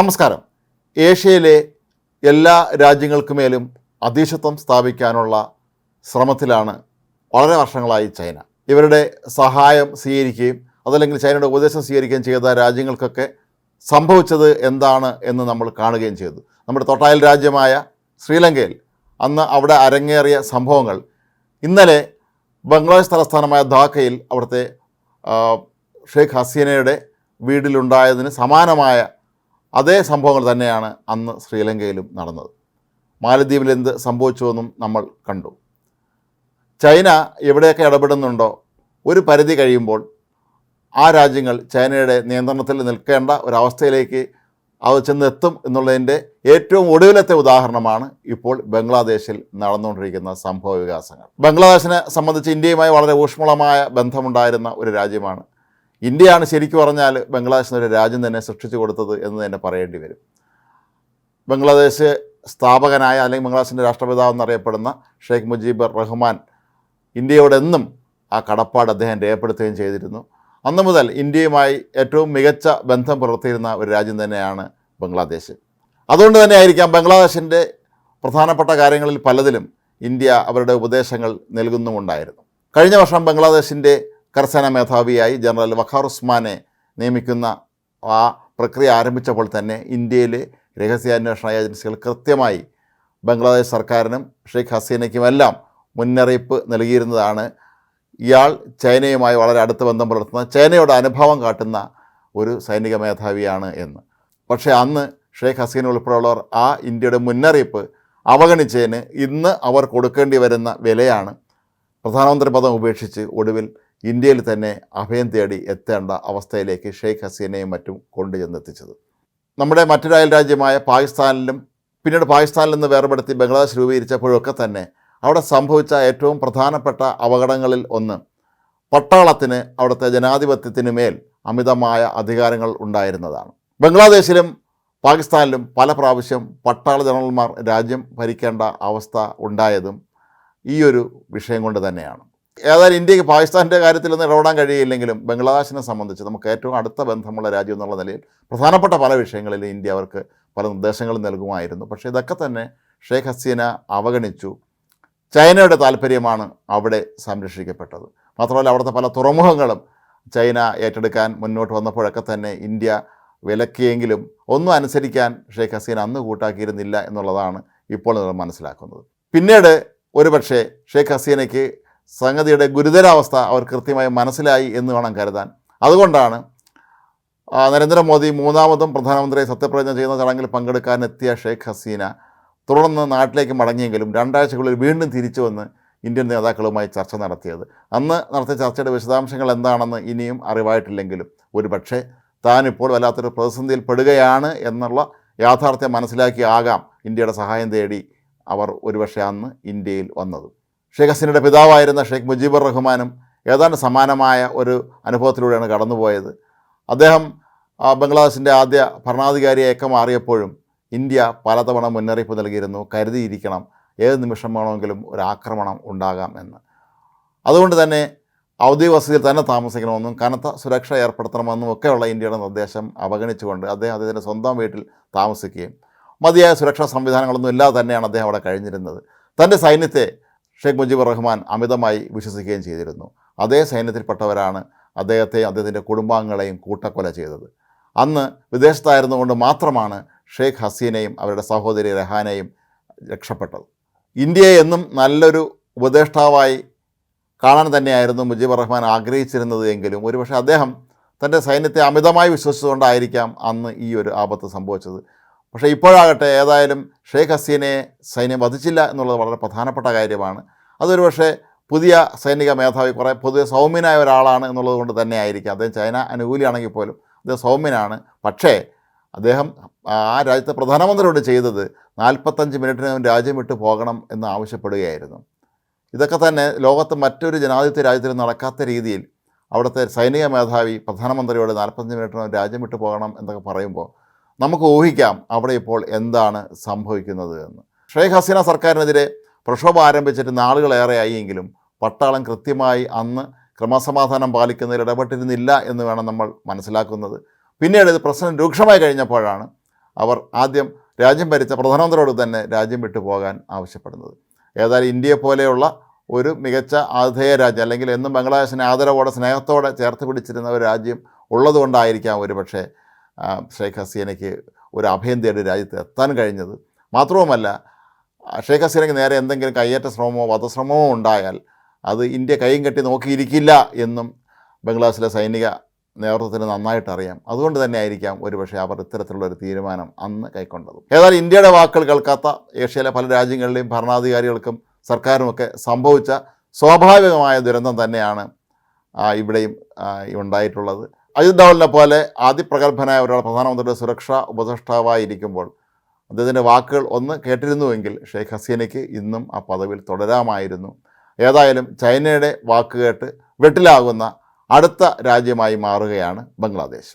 നമസ്കാരം. ഏഷ്യയിലെ എല്ലാ രാജ്യങ്ങൾക്കുമേലും അധീശത്വം സ്ഥാപിക്കാനുള്ള ശ്രമത്തിലാണ് വളരെ വർഷങ്ങളായി ചൈന. ഇവരുടെ സഹായം സ്വീകരിക്കുകയും അതല്ലെങ്കിൽ ചൈനയുടെ ഉപദേശം സ്വീകരിക്കുകയും ചെയ്ത രാജ്യങ്ങൾക്കൊക്കെ സംഭവിച്ചത് എന്താണ് എന്ന് നമ്മൾ കാണുകയും ചെയ്തു. നമ്മുടെ തൊട്ടായൽ രാജ്യമായ ശ്രീലങ്കയിൽ അന്ന് അവിടെ അരങ്ങേറിയ സംഭവങ്ങൾ. ഇന്നലെ ബംഗ്ലാദേശ് തലസ്ഥാനമായ ധാക്കയിൽ അവിടുത്തെ ഷെയ്ഖ് ഹസീനയുടെ വീട്ടിലുണ്ടായതിന് സമാനമായ അതേ സംഭവങ്ങൾ തന്നെയാണ് അന്ന് ശ്രീലങ്കയിലും നടന്നത്. മാലദ്വീപിൽ എന്ത് സംഭവിച്ചുവെന്നും നമ്മൾ കണ്ടു. ചൈന എവിടെയൊക്കെ ഇടപെടുന്നുണ്ടോ ഒരു പരിധി കഴിയുമ്പോൾ ആ രാജ്യങ്ങൾ ചൈനയുടെ നിയന്ത്രണത്തിൽ നിൽക്കേണ്ട ഒരവസ്ഥയിലേക്ക് അത് ചെന്നെത്തും എന്നുള്ളതിന്റെ ഏറ്റവും ഒടുവിലത്തെ ഉദാഹരണമാണ് ഇപ്പോൾ ബംഗ്ലാദേശിൽ നടന്നുകൊണ്ടിരിക്കുന്ന സംഭവ വികാസങ്ങൾ ബംഗ്ലാദേശിനെ സംബന്ധിച്ച് ഇന്ത്യയുമായി വളരെ ഊഷ്മളമായ ബന്ധമുണ്ടായിരുന്ന ഒരു രാജ്യമാണ് ഇന്ത്യയാണ് ശരിക്കും പറഞ്ഞാൽ ബംഗ്ലാദേശിന് ഒരു രാജ്യം തന്നെ സൃഷ്ടിച്ചു കൊടുത്തത് എന്ന് തന്നെ പറയേണ്ടി വരും. ബംഗ്ലാദേശ് സ്ഥാപകനായ അല്ലെങ്കിൽ ബംഗ്ലാദേശിന്റെ രാഷ്ട്രപിതാവ് എന്നറിയപ്പെടുന്ന ഷെയ്ഖ് മുജീബ് റഹ്മാൻ ഇന്ത്യയോടെന്നും ആ കടപ്പാട് അദ്ദേഹം രേഖപ്പെടുത്തുകയും ചെയ്തിരുന്നു. അന്ന് മുതൽ ഇന്ത്യയുമായി ഏറ്റവും മികച്ച ബന്ധം പുലർത്തിയിരുന്ന ഒരു രാജ്യം തന്നെയാണ് ബംഗ്ലാദേശ്. അതുകൊണ്ട് തന്നെ ആയിരിക്കാം ബംഗ്ലാദേശിന്റെ പ്രധാനപ്പെട്ട കാര്യങ്ങളിൽ പലതിലും ഇന്ത്യ അവരുടെ ഉപദേശങ്ങൾ നൽകുന്നുമുണ്ടായിരുന്നു. കഴിഞ്ഞ വർഷം ബംഗ്ലാദേശിന്റെ കരസേനാ മേധാവിയായി ജനറൽ വഖാർ ഉസ്മാനെ നിയമിക്കുന്ന ആ പ്രക്രിയ ആരംഭിച്ചപ്പോൾ തന്നെ ഇന്ത്യയിലെ രഹസ്യാന്വേഷണ ഏജൻസികൾ കൃത്യമായി ബംഗ്ലാദേശ് സർക്കാരിനും ഷെയ്ഖ് ഹസീനയ്ക്കുമെല്ലാം മുന്നറിയിപ്പ് നൽകിയിരുന്നതാണ്. ഇയാൾ ചൈനയുമായി വളരെ അടുത്ത ബന്ധം പുലർത്തുന്ന ചൈനയുടെ അനുഭവം കാട്ടുന്ന ഒരു സൈനിക മേധാവിയാണ് എന്ന്. പക്ഷേ അന്ന് ഷെയ്ഖ് ഹസീന ഉൾപ്പെടെയുള്ളവർ ആ ഇന്ത്യയുടെ മുന്നറിയിപ്പ് അവഗണിച്ചതിന് ഇന്ന് അവർ കൊടുക്കേണ്ടി വരുന്ന വിലയാണ്. പ്രധാനമന്ത്രി പദം ഉപേക്ഷിച്ച് ഒടുവിൽ ഇന്ത്യയിൽ തന്നെ അഭയം തേടി എത്തേണ്ട അവസ്ഥയിലേക്ക് ഷെയ്ഖ് ഹസീനയും മറ്റും കൊണ്ടുചെന്നെത്തിച്ചത് നമ്മുടെ മറ്റൊരു അയൽ രാജ്യമായ പാകിസ്ഥാനിലും പിന്നീട് പാകിസ്ഥാനിൽ നിന്ന് വേർപെടുത്തി ബംഗ്ലാദേശ് രൂപീകരിച്ചപ്പോഴൊക്കെ തന്നെ അവിടെ സംഭവിച്ച ഏറ്റവും പ്രധാനപ്പെട്ട അപകടങ്ങളിൽ ഒന്ന് പട്ടാളത്തിന് അവിടുത്തെ ജനാധിപത്യത്തിന് മേൽ അമിതമായ അധികാരങ്ങൾ ഉണ്ടായിരുന്നതാണ്. ബംഗ്ലാദേശിലും പാകിസ്ഥാനിലും പല പ്രാവശ്യം പട്ടാള ജനറൽമാർ രാജ്യം ഭരിക്കേണ്ട അവസ്ഥ ഉണ്ടായതും ഈ ഒരു വിഷയം കൊണ്ട് തന്നെയാണ്. ഏതായാലും ഇന്ത്യയ്ക്ക് പാകിസ്ഥാന്റെ കാര്യത്തിലൊന്നും ഇടപെടാൻ കഴിയില്ലെങ്കിലും ബംഗ്ലാദേശിനെ സംബന്ധിച്ച് നമുക്ക് ഏറ്റവും അടുത്ത ബന്ധമുള്ള രാജ്യം എന്നുള്ള നിലയിൽ പ്രധാനപ്പെട്ട പല വിഷയങ്ങളിൽ ഇന്ത്യ അവർക്ക് പല നിർദ്ദേശങ്ങളും നൽകുമായിരുന്നു. പക്ഷേ ഇതൊക്കെ തന്നെ ഷെയ്ഖ് ഹസീന അവഗണിച്ചു. ചൈനയുടെ താല്പര്യമാണ് അവിടെ സംരക്ഷിക്കപ്പെട്ടത്. മാത്രമല്ല അവിടുത്തെ പല തുറമുഖങ്ങളും ചൈന ഏറ്റെടുക്കാൻ മുന്നോട്ട് വന്നപ്പോഴൊക്കെ തന്നെ ഇന്ത്യ വിലക്കിയെങ്കിലും ഒന്നും അനുസരിക്കാൻ ഷെയ്ഖ് ഹസീന അന്ന് കൂട്ടാക്കിയിരുന്നില്ല എന്നുള്ളതാണ് ഇപ്പോൾ നമ്മൾ മനസ്സിലാക്കുന്നത്. പിന്നീട് ഒരുപക്ഷേ ഷെയ്ഖ് ഹസീനയ്ക്ക് സംഗതിയുടെ ഗുരുതരാവസ്ഥ അവർ കൃത്യമായി മനസ്സിലായി എന്ന് വേണം കരുതാൻ. അതുകൊണ്ടാണ് നരേന്ദ്രമോദി മൂന്നാമതും പ്രധാനമന്ത്രിയെ സത്യപ്രതിജ്ഞ ചെയ്യുന്ന ചടങ്ങിൽ പങ്കെടുക്കാനെത്തിയ ഷെയ്ഖ് ഹസീന തുടർന്ന് നാട്ടിലേക്ക് മടങ്ങിയെങ്കിലും രണ്ടാഴ്ചകളിൽ വീണ്ടും തിരിച്ചു വന്ന് ഇന്ത്യൻ നേതാക്കളുമായി ചർച്ച നടത്തിയത്. അന്ന് നടത്തിയ ചർച്ചയുടെ വിശദാംശങ്ങൾ എന്താണെന്ന് ഇനിയും അറിവായിട്ടില്ലെങ്കിലും ഒരുപക്ഷെ താനിപ്പോൾ വല്ലാത്തൊരു പ്രതിസന്ധിയിൽ പെടുകയാണ് എന്നുള്ള യാഥാർത്ഥ്യം മനസ്സിലാക്കി ആകാം ഇന്ത്യയുടെ സഹായം തേടി അവർ ഒരുപക്ഷെ അന്ന് ഇന്ത്യയിൽ വന്നത്. ഷെയ്ഖ് ഹസീനയുടെ പിതാവായിരുന്ന ഷെയ്ഖ് മുജീബുർ റഹ്മാനും ഏതാണ്ട് സമാനമായ ഒരു അനുഭവത്തിലൂടെയാണ് കടന്നുപോയത്. അദ്ദേഹം ബംഗ്ലാദേശിന്റെ ആദ്യ ഭരണാധികാരിയൊക്കെ മാറിയപ്പോഴും ഇന്ത്യ പലതവണ മുന്നറിയിപ്പ് നൽകിയിരുന്നു. കരുതിയിരിക്കണം ഏത് നിമിഷം വേണമെങ്കിലും ഒരു ആക്രമണം ഉണ്ടാകാം എന്ന്. അതുകൊണ്ട് തന്നെ ഔദ്യോഗിക വസതിയിൽ തന്നെ താമസിക്കണമെന്നും കനത്ത സുരക്ഷ ഏർപ്പെടുത്തണമെന്നും ഒക്കെയുള്ള ഇന്ത്യയുടെ നിർദ്ദേശം അവഗണിച്ചുകൊണ്ട് അദ്ദേഹം അദ്ദേഹത്തിന്റെ സ്വന്തം വീട്ടിൽ താമസിക്കുകയും മതിയായ സുരക്ഷാ സംവിധാനങ്ങളൊന്നും ഇല്ലാതെ തന്നെയാണ് അദ്ദേഹം അവിടെ കഴിഞ്ഞിരുന്നത്. തന്റെ സൈന്യത്തെ ഷെയ്ഖ് മുജീബുർ റഹ്മാൻ അമിതമായി വിശ്വസിക്കുകയും ചെയ്തിരുന്നു. അതേ സൈന്യത്തിൽപ്പെട്ടവരാണ് അദ്ദേഹത്തെ അദ്ദേഹത്തിന്റെ കുടുംബാംഗങ്ങളെയും കൂട്ടക്കൊല ചെയ്തത്. അന്ന് വിദേശത്തായിരുന്നുകൊണ്ട് മാത്രമാണ് ഷെയ്ഖ് ഹസീനയും അവരുടെ സഹോദരി രഹാനയും രക്ഷപ്പെട്ടത്. ഇന്ത്യയെ എന്നും നല്ലൊരു ഉപദേഷ്ടാവായി കാണാൻ തന്നെയായിരുന്നു മുജീബുർ റഹ്മാൻ ആഗ്രഹിച്ചിരുന്നത് എങ്കിലും ഒരുപക്ഷെ അദ്ദേഹം തന്റെ സൈന്യത്തെ അമിതമായി വിശ്വസിച്ചുകൊണ്ടായിരിക്കാം അന്ന് ഈ ഒരു ആപത്ത് സംഭവിച്ചത്. പക്ഷേ ഇപ്പോഴാകട്ടെ ഏതായാലും ഷെയ്ഖ് ഹസീനയെ സൈന്യം വധിച്ചില്ല എന്നുള്ളത് വളരെ പ്രധാനപ്പെട്ട കാര്യമാണ്. അതൊരു പക്ഷേ പുതിയ സൈനിക മേധാവി കുറേ പുതിയ സൗമ്യനായ ഒരാളാണ് എന്നുള്ളത് കൊണ്ട് തന്നെ ആയിരിക്കും അദ്ദേഹം ചൈന അനുകൂലിയാണെങ്കിൽ പോലും അദ്ദേഹം സൗമ്യനാണ്. പക്ഷേ അദ്ദേഹം ആ രാജ്യത്തെ പ്രധാനമന്ത്രിയോട് ചെയ്തത് നാൽപ്പത്തഞ്ച് മിനിറ്റിനകം രാജ്യം വിട്ടു പോകണം എന്ന് ആവശ്യപ്പെടുകയായിരുന്നു. ഇതൊക്കെ തന്നെ ലോകത്ത് മറ്റൊരു ജനാധിപത്യ രാജ്യത്തിൽ നടക്കാത്ത രീതിയിൽ അവിടുത്തെ സൈനിക മേധാവി പ്രധാനമന്ത്രിയോട് നാൽപ്പത്തഞ്ച് മിനിറ്റിനകം രാജ്യം വിട്ടു പോകണം എന്നൊക്കെ പറയുമ്പോൾ നമുക്ക് ഊഹിക്കാം അവിടെ ഇപ്പോൾ എന്താണ് സംഭവിക്കുന്നത് എന്ന്. ഷെയ്ഖ് ഹസീന സർക്കാരിനെതിരെ പ്രക്ഷോഭം ആരംഭിച്ചിട്ട് നാളുകളേറെ എങ്കിലും പട്ടാളം കൃത്യമായി അന്ന് ക്രമസമാധാനം പാലിക്കുന്നതിൽ ഇടപെട്ടിരുന്നില്ല എന്ന് വേണം നമ്മൾ മനസ്സിലാക്കുന്നത്. പിന്നീട് ഇത് പ്രശ്നം രൂക്ഷമായി കഴിഞ്ഞപ്പോഴാണ് അവർ ആദ്യം രാജ്യം ഭരിച്ച പ്രധാനമന്ത്രിയോട് തന്നെ രാജ്യം വിട്ടു പോകാൻ ആവശ്യപ്പെടുന്നത്. ഏതായാലും ഇന്ത്യയെ പോലെയുള്ള ഒരു മികച്ച ആതിഥേയ രാജ്യം അല്ലെങ്കിൽ എന്നും ബംഗ്ലാദേശിനെ ആദരവോടെ സ്നേഹത്തോടെ ചേർത്ത് പിടിച്ചിരുന്ന ഒരു രാജ്യം ഉള്ളതുകൊണ്ടായിരിക്കാം ഒരു പക്ഷേ ഷെയ്ഖ് ഹസീനയ്ക്ക് ഒരു അഭയം രാജ്യത്ത് എത്താൻ കഴിഞ്ഞത്. മാത്രവുമല്ല ഷേഖ് ഹസീനയ്ക്ക് നേരെ എന്തെങ്കിലും കയ്യേറ്റ ശ്രമമോ വധശ്രമമോ ഉണ്ടായാൽ അത് ഇന്ത്യ കൈയും കെട്ടി നോക്കിയിരിക്കില്ല എന്നും ബംഗ്ലാദേശിലെ സൈനിക നേതൃത്വത്തിന് നന്നായിട്ട് അറിയാം. അതുകൊണ്ട് തന്നെ ആയിരിക്കാം ഒരുപക്ഷെ അവർ ഇത്തരത്തിലുള്ള ഒരു തീരുമാനം അന്ന് കൈക്കൊണ്ടത്. ഏതായാലും ഇന്ത്യയുടെ വാക്കുകൾ കേൾക്കാത്ത ഏഷ്യയിലെ പല രാജ്യങ്ങളിലെയും ഭരണാധികാരികൾക്കും സർക്കാരുമൊക്കെ സംഭവിച്ച സ്വാഭാവികമായ ദുരന്തം തന്നെയാണ് ഇവിടെയും ഉണ്ടായിട്ടുള്ളത്. അജിത് ധവലിനെ പോലെ അതിപ്രഗത്ഭനായ ഒരാൾ പ്രധാനമന്ത്രിയുടെ സുരക്ഷാ ഉപദേഷ്ടാവായിരിക്കുമ്പോൾ അദ്ദേഹത്തിന്റെ വാക്കുകൾ ഒന്ന് കേട്ടിരുന്നുവെങ്കിൽ ഷെയ്ഖ് ഹസീനയ്ക്ക് ഇന്നും ആ പദവിയിൽ തുടരാമായിരുന്നു. ഏതായാലും ചൈനയുടെ വാക്കുകേട്ട് വെട്ടിലാകുന്ന അടുത്ത രാജ്യമായി മാറുകയാണ് ബംഗ്ലാദേശ്.